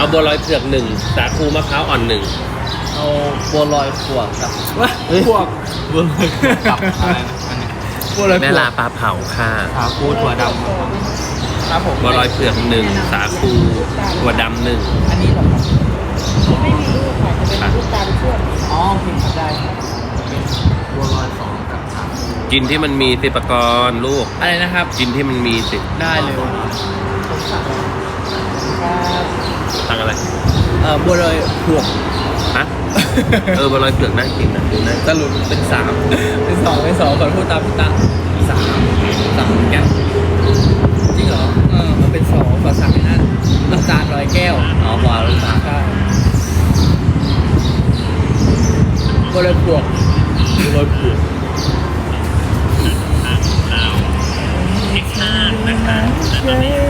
เอาบัวลอยเผือกหนึ่งสาคูมะพร้าวอ่อนหนึ่งเอาบัวลอยขวบครับว้าพวกบัวลอยขวบกับอะไรนะอันนี้บัวลอยแม่พวลากปลาเผาค่ะขาคูถั่วดำครับครับผมบัวลอยเผือกหนึ่งสาคูถั่วดำหนึ่งอันนี้เหรอครับไม่มีลูกค่ะจะเป็นลูกตาลช่วงอ๋อโอเคครับได้ครับเป็นบัวลอยสองกับสามกินที่มันมีสิปกรณ์ลูกอะไรนะครับ กินที่มันมีสิได้เลย ทางอะไร เอ่อบัวลอยพวกฮะ เออบัวลอยเผือกน่ากินนะดูนะสรุปเป็นสามเป็นสองเป็นสองก่อนพูดตามพี่ตาสามสามแก้วจริงเหรอ เออ มันเป็นสองขอสามนั่นน้ำตาลร้อยแก้วอ๋อบัวลอยสามใช่บัวลอยพวกบัวลอยเผือกดูดิ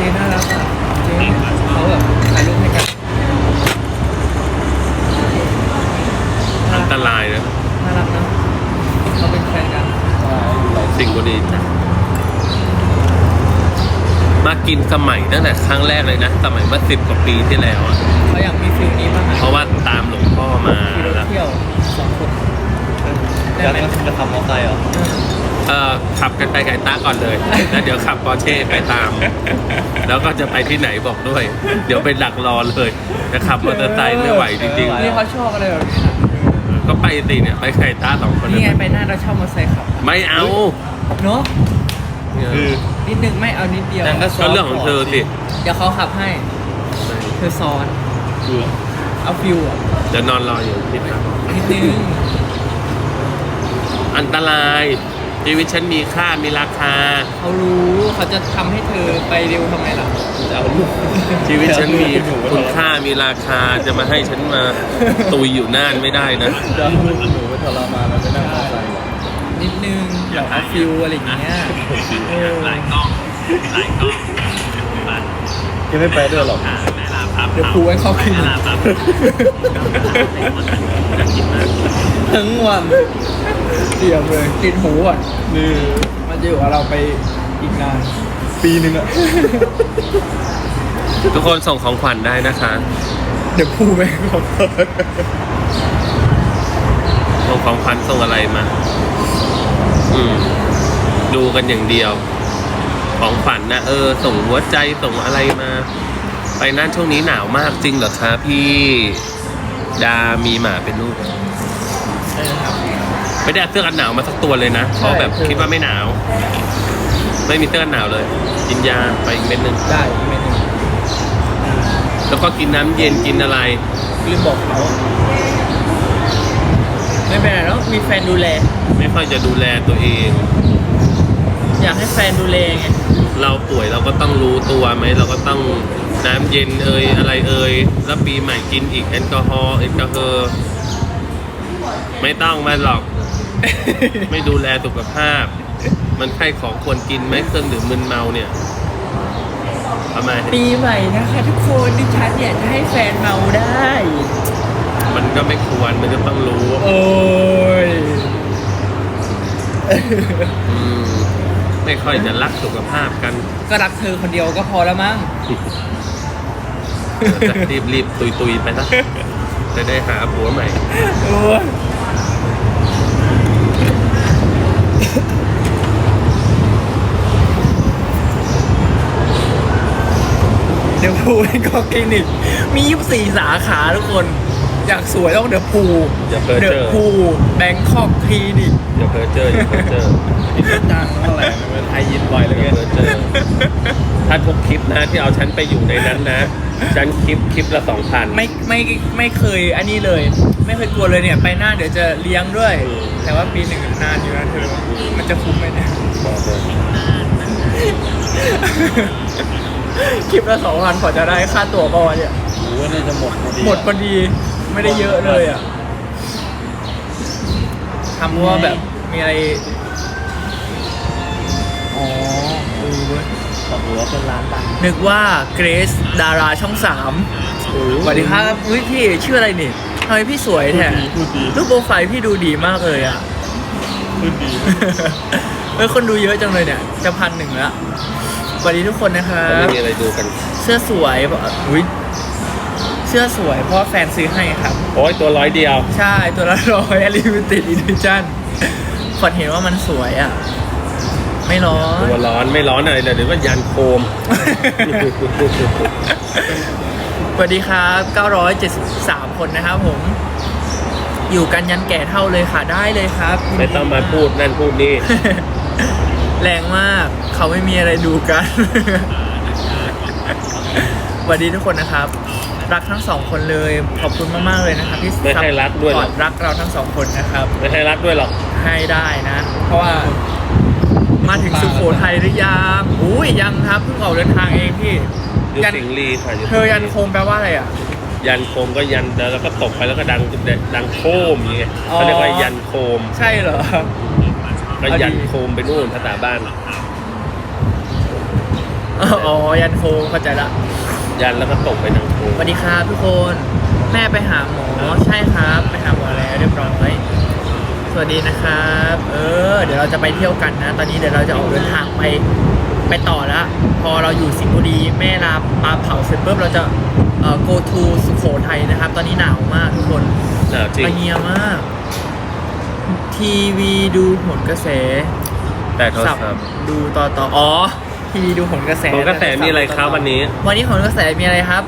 เจน่ารักอะเจเขาแบบถ่ายรูปให้กันอันตรายนะน่ารักนะเขาเป็นแฟนกันสิ่งบุรีมากินสมัยตั้งแต่ครั้งแรกเลยนะ สมัยเมื่อสิบกว่าปีที่แล้วอะเขาอยากมีฟิลนี้บ้างไหมเพราะ กันไปไก่ต้าก่อนเลย แล้วเดี๋ยวขับปอร์เช่ไปตาม แล้วก็จะไปที่ไหนบอกด้วย เดี๋ยวไปดักรอเลยจะขับมอเตอร์ไซค์ไม่ไหวจริงนี่เขาชอบอะไรแบบนี้นะๆ ก็ไปสิเนี่ยไปไก่ต้าสองคนนี่ไงไปหน้าเราชอบมาใส่ขับไม่เอาเนาะคือนิดนึงไม่เอานิดเดียวนั่นก็ก็เรื่องของเธอสิเดี๋ยวเขาขับให้ เธอซ้อน คือเอาฟิวอะจะนอนรออยู่ที่ครับนิดนึงอันตราย ชีวิตฉันมีค่ามีราคา เขารู้เขาจะทำให้เธอไปเร็วทำไมล่ะจะเอาลูก ชีวิตฉันมีคุณค่ามีราคาจะมาให้ฉันมาตุยอยู่น่านไม่ได้นะ จะเอาลูกหนูไปทรมานแล้วไปนั่งมอเตอร์ไซค์นิดนึงแบบเอาฟิวอะไรอย่างเงี้ยเออจะไม่ไปด้วยหรอกเดี๋ยวครูให้เข้าคลินิกทั้งวัน เตรียมเลยติดหูอะนี่มันจะอยู่กับเราไปอีกนาน ปีหนึ่งอะทุกคนส่งของขวัญได้นะคะ เดี๋ยวครูไปเขาส่งของขวัญส่งอะไรมา อืม ดูกันอย่างเดียว ของขวัญนะเออ ส่งหัวใจส่งอะไรมา ไปนั่นช่วงนี้หนาวมากจริงเหรอคะพี่ ดามีหมาเป็นลูกใช่ครับ ไม่ได้เอาเสื้อกันหนาวมาสักตัวเลยนะเพราะแบบใช่คิดว่าไม่หนาว ไม่มีเสื้อกันหนาวเลย กินยาไปอีกเม็ดนึงได้อีกเมนูแล้วก็กินน้ำเย็นกินอะไรลืมบอกเขาอะไม่เป็นไรแล้วมีแฟนดูแล ไม่ค่อยจะดูแลตัวเอง อยากให้แฟนดูแลไงเราป่วยเราก็ต้องรู้ตัวไหมเราก็ต้องน้ำเย็นเอ่ยอะไรเอ่ยแล้วปีใหม่กินอีกแอลกอฮอล์แอลกอฮอล์ไม่ต้องมาหรอก ไม่ดูแลสุขภาพ มันใช่ของควรกินไหมเครื่องดื่มมึนเมาเนี่ยทำไมปีใหม่นะคะทุกคนดิฉันอยากจะให้แฟนเมาได้ มันก็ไม่ควรมันก็ต้องรู้โอ้ยอืมไม่ค่อยจะรักสุขภาพกัน ก็รักเธอคนเดียวก็พอแล้วมั้งรีบรีบตุยตุยๆไปนะจะได้หาผัวใหม่ โอ้ย เดี๋ยวพูให้ก็คลินิก มี 24 สาขาทุกคน อยากสวยต้องเดี๋ยวพูอย่าเพ้อเดเจ้อะอพูแบงคอกคลินิก อย่าเพ้อเจออย่าเพ้อเจอจ้างเท่าไหร่มันไทยยินบ่อยเหลยอย่าเพ้อเจอถ้าทุกคลิปนะที่เอาฉันไปอยู่ในนั้นนะ ฉันคลิปคลิปละสองพัน ไม่ไม่ไม่เคยอันนี้เลย ไม่เคยกลัวเลยเนี่ย ไปหน้าเดี๋ยวจะเลี้ยงด้วย อืม แต่ว่าปีหนึ่งนานอยู่นะเธอมันจะคุ้มไหมเนี่ยบอกเลย คลิปละสองพันกว่าจะได้ค่าตั๋วก่อนเนี่ยหรือว่าน่าจะหมดพอดีหมดพอดีไม่ได้เยอะเลยอะทำเพราะว่าแบบมีอะไร อ๋อเออเว้ยบอกเลยว่าเป็นร้านดังนึกว่าเกรซดาราช่องสามสวัสดีครับอุ้ยพี่ชื่ออะไรนี่ทำไมพี่สวยแท้พูดดีรูปโปรไฟล์พี่ดูดีมากเลยอะ พูดดีเเออคนดูเยอะจังเลยเนี่ย จะพันหนึ่งแล้ว สวัสดีทุกคนนะครัเขาบไม่มีอะไรดูกัน เสื้อสวยเพราะอุ้ยเสื้อสวยเพราะว่าแฟนซื้อให้ครับ โอ้ยตัวร้อยเดียว ใช่ตัวละร้อยลิมิเต็ดอีดิชั่นฝอดเห็นว่ามันสวยอะ ไม่ร้อน ตัวร้อนไม่ร้อนอะไรเลยเดี๋ยวว่ายันโคม สวัสดีครับ 973 คนนะครับผม อยู่กันยันแก่เท่าเลยค่ะได้เลยครับ ไม่ต้องมาพูดนั่นพูดนี่ แรงมาก เขาไม่มีอะไรดูกัน สวัสดีทุกคนนะครับ รักทั้งสองคนเลย ขอบคุณมาก ๆ เลยนะครับที่ไม่ให้รักด้วยหรกออดรักเราทั้งสองคนนะครับ ไม่ให้รักด้วยหรอก ให้ได้นะ เพราะว่า มาถึงสุโขทัยหรือยังอุ้ยยังครับเพิ่งออกเดินทางเองพี่อยู่ยันสิงห์ลีค่ะอยู่เธอยันโคมแปลว่าอะไรอะ ยันโคมก็ยันแล้วก็ตกไปแล้วก็ดังดังโคมอย่างเงี้ยอ๋อ เขาเรียกว่ายันโคม ใช่เหรอ ก็ยันโคมไปนู่นภาษาบ้าน อ๋อ ยันโคมเข้าใจละ ยันแล้วก็ตกไปดังโคมสวัสดีครับทุกคน แม่ไปหาหมอใช่ครับ ไปหาหมอแล้วเรียบร้อยสวัสดีนะครับ เออ เดี๋ยวเราจะไปเที่ยวกันนะ ตอนนี้เดี๋ยวเราจะออกเดินทางไปไปต่อแล้ว พอเราอยู่สิงห์บุรีแม่ลาปลาเผาเสร็จปุ๊บเราจะเอ่อ go to สุโขทัยนะครับ ตอนนี้หนาวมากทุกคนหนาวจริงละเงียมาก ทีวีดูโหนกระแสแต่โทรสับศัพท์ ดูต่อต่ออ๋อ ทีวีดูโหนกระแสผมกระแสมีอะไรครับวันนี้ วันนี้โหนกระแสมีอะไรครับ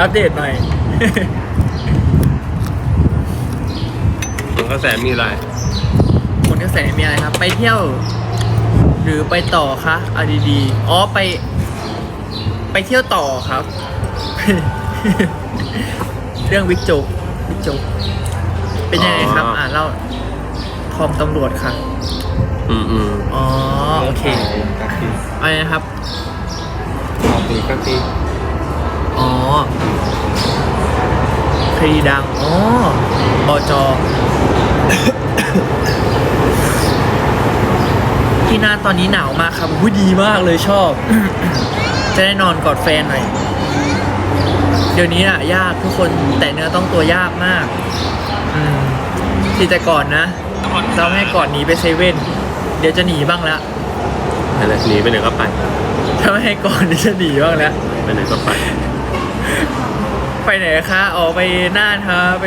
อัปเดตหน่อยผมกระแสมีอะไรผลกระแสมีอะไรครับ ไปเที่ยว หรือไปต่อคะเอาดีๆอ๋อไป ไปเที่ยวต่อครับ เรื่องวิกโจกวิกโจกเป็นยังไงครับอ๋ออ่อ่านเล่าทอมตำรวจค่ะ อืมอืมอ๋อโอเคกักที อะไรนะครับกักทีกักทีอ๋อคดีดัง อ๋อบจที่น่านตอนนี้หนาวมากครับอุ้ยดีมากเลยชอบ จะได้นอนกอดแฟนหน่อย เดี๋ยวนี้อะยากทุกคนแต่เนื้อต้องตัวยากมาก อืมที่แต่ก่อนนะเราให้ก่อนหนีไปเซเว่น เดี๋ยวจะหนีบ้างแล้วอะไรหนีไปไหนก็ไปถ้าไม่ให้ก่อนเดี๋ยวจะหนีบ้างแล้ว ไปไหนก็ไป ไปไหนคะออกไปน่านครับ ไป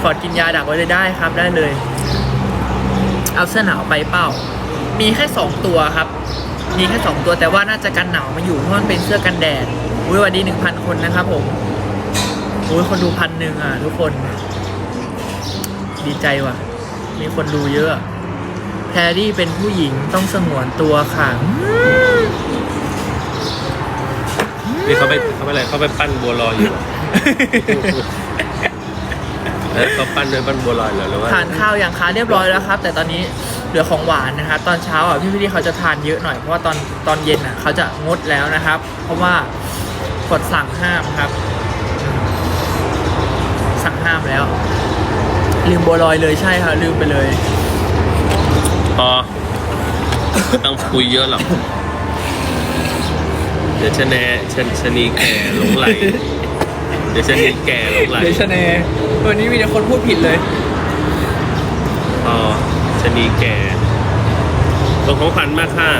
ฟอร์ดกินยาดักไว้เลยได้ครับได้เลย เอาเสื้อหนาวไปเปล่า มีแค่สองตัวครับ มีแค่สองตัวแต่ว่าน่าจะกันหนาวมาอยู่เพราะมันเป็นเสื้อกันแดดอุ้ยสวันดีหนึ่งพันคนนะครับผมอุ้ยคนดูพันหนึ่งอะ ทุกคน ดีใจว่ะ มีคนดูเยอะ แพรรี่เป็นผู้หญิงต้องสงวนตัวค่ะอืมนี่เขาไปเขาไปอะไรเขาไปปั้นบัวลอยอยู่เหรอ แล้วเขาปั้นด้วยปั้นบัวลอยเหรอหรือว่า ทานข้าวอย่างคะเรียบร้อยแล้วครับ แต่ตอนนี้เหลือของหวานนะครับตอนเช้าอะพี่พี่ๆเขาจะทานเยอะหน่อยเพราะว่าตอนตอนเย็นอะเขาจะงดแล้วนะครับ เพราะว่ากดสั่งห้ามครับอืมสั่งห้ามแล้ว ลืมบัวลอยเลยใช่ครับลืมไปเลย พอไม่ต้องคุยเยอะหรอก เดี๋ยวชะแนชะชะนีแก่หลงไหล เดี๋ยวชะนีแก่หลงไหลเดชเนวันนี้มีแต่คนพูดผิดเลย พอชะนีแก่ส่งของขวัญมาค่ะ